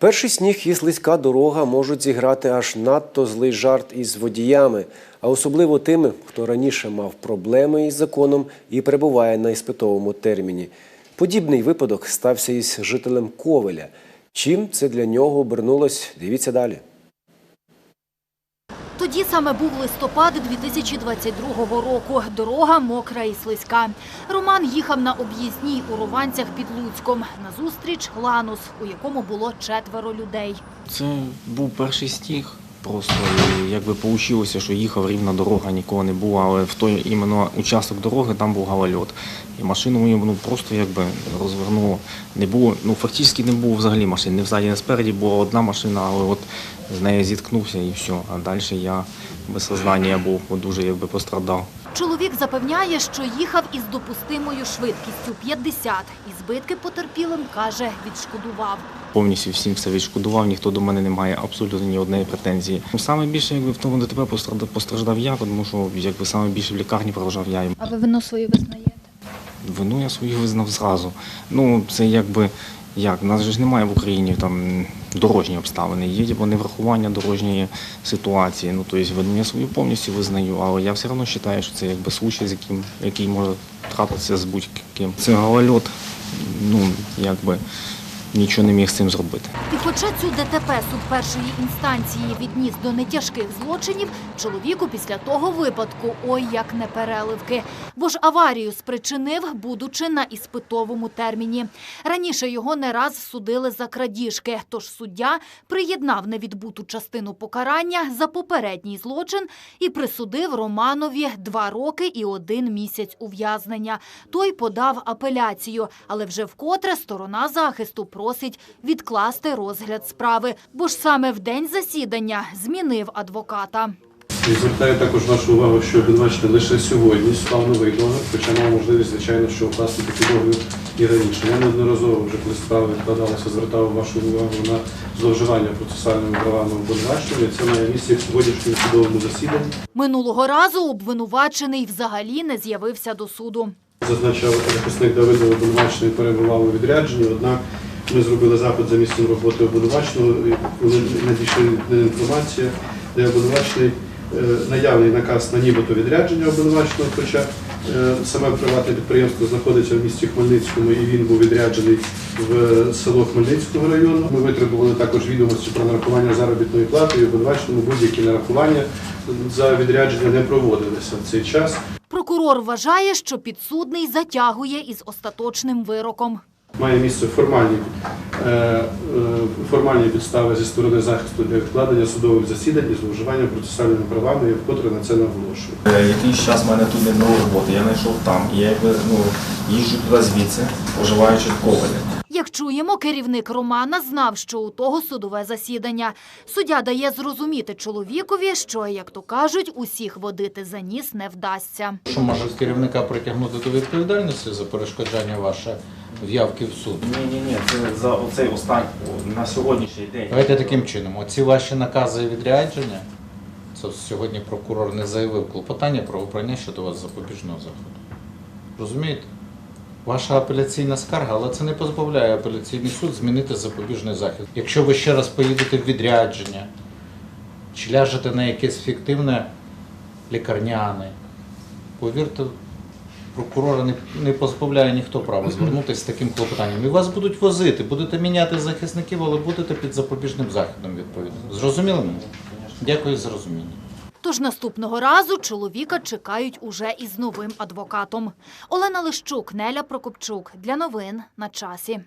Перший сніг і слизька дорога можуть зіграти аж надто злий жарт із водіями, а особливо тими, хто раніше мав проблеми із законом і перебуває на іспитовому терміні. Подібний випадок стався із жителем Ковеля. Чим це для нього обернулось? Дивіться далі. Тоді саме був листопад 2022 року. Дорога мокра і слизька. Роман їхав на об'їзній у Рованцях під Луцьком. Назустріч Ланус, у якому було четверо людей. Це був перший сніг. Просто якби получилося, що їхав рівна дорога, нікого не було, але в той іменно участок дороги там був галальот. І машину мені ну, просто якби розвернуло. Не було, ну фактично не було взагалі машин. Не взаді, не спереді була одна машина, але от з нею зіткнувся і все. А далі я без сознання був, дуже якби пострадав. Чоловік запевняє, що їхав із допустимою швидкістю 50. І збитки потерпілим, каже, відшкодував. Повністю всім все відшкодував, ніхто до мене не має абсолютно ні однієї претензії. Саме більше якби в тому ДТП постраждав, я, тому що якби саме більше в лікарні пролежав я. А ви вину свою визнаєте? Вину я свою визнав зразу. Ну, це якби як, у нас же ж немає в Україні там дорожні обставини, є типу, неврахування дорожньої ситуації. Ну, тобто я свою повністю визнаю, але я все одно вважаю, що це якби случай, з яким, який може трапитися з будь-ким. Це голольот, ну, якби нічого не міг з цим зробити. І хоча цю ДТП суд першої інстанції відніс до нетяжких злочинів, чоловіку після того випадку ой як не переливки. Бо ж аварію спричинив, будучи на іспитовому терміні. Раніше його не раз судили за крадіжки, тож суддя приєднав невідбуту частину покарання за попередній злочин і присудив Романові два роки і один місяць ув'язнення. Той подав апеляцію, але вже вкотре сторона захисту просить відкласти розгляд справи, бо ж саме в день засідання змінив адвоката. І звертаю також вашу увагу, що обвинувачений лише сьогодні склав новий договір, хоча мав можливість, звичайно, що укласти такий договір і раніше. Я неодноразово вже коли справа відкладалася, звертав вашу увагу на зловживання процесуальними правами обвинуваченого. І це має місце в сьогоднішньому судовому засіданні. Минулого разу обвинувачений взагалі не з'явився до суду. Зазначав захисник Давидов обвинувачений перебував у відрядженні, однак ми зробили запит за місцем роботи обвинуваченого, коли надійшла інформація, де обвинувачений е, наявний наказ на нібито відрядження обвинуваченого, хоча е, саме приватне підприємство знаходиться в місті Хмельницькому і він був відряджений в село Хмельницького району. Ми витребували також відомості про нарахування заробітної плати і обвинуваченому будь-які нарахування за відрядження не проводилися в цей час. Прокурор вважає, що підсудний затягує із остаточним вироком. Має місце формальні, е, е, формальні підстави зі сторони захисту для відкладення судових засідань і зловживання процесуальними правами, я вкотре на це наголошую. Е, Якийсь час в мене тут не було роботи, я знайшов там. І я якби ну, їжджу туди звідси, поживаючи в Ковалі. Як чуємо, керівник Романа знав, що у того судове засідання. Суддя дає зрозуміти чоловікові, що, як то кажуть, усіх водити за ніс не вдасться. Що може керівника притягнути до відповідальності за перешкоджання ваше в'явки в суд? Ні, ні, ні, це за оцей останній на сьогоднішній день. Давайте таким чином. Оці ваші накази і відрядження. Це сьогодні прокурор не заявив клопотання про обрання щодо вас запобіжного заходу. Розумієте? Ваша апеляційна скарга, але це не позбавляє апеляційний суд змінити запобіжний захід. Якщо ви ще раз поїдете в відрядження чи ляжете на якесь фіктивне лікарняне, повірте, прокурора не, не позбавляє ніхто права звернутися з таким клопотанням. І вас будуть возити, будете міняти захисників, але будете під запобіжним заходом відповідно. Зрозуміли мене? Дякую за розуміння. Тож наступного разу чоловіка чекають уже із новим адвокатом. Олена Лищук, Неля Прокопчук. Для новин на часі.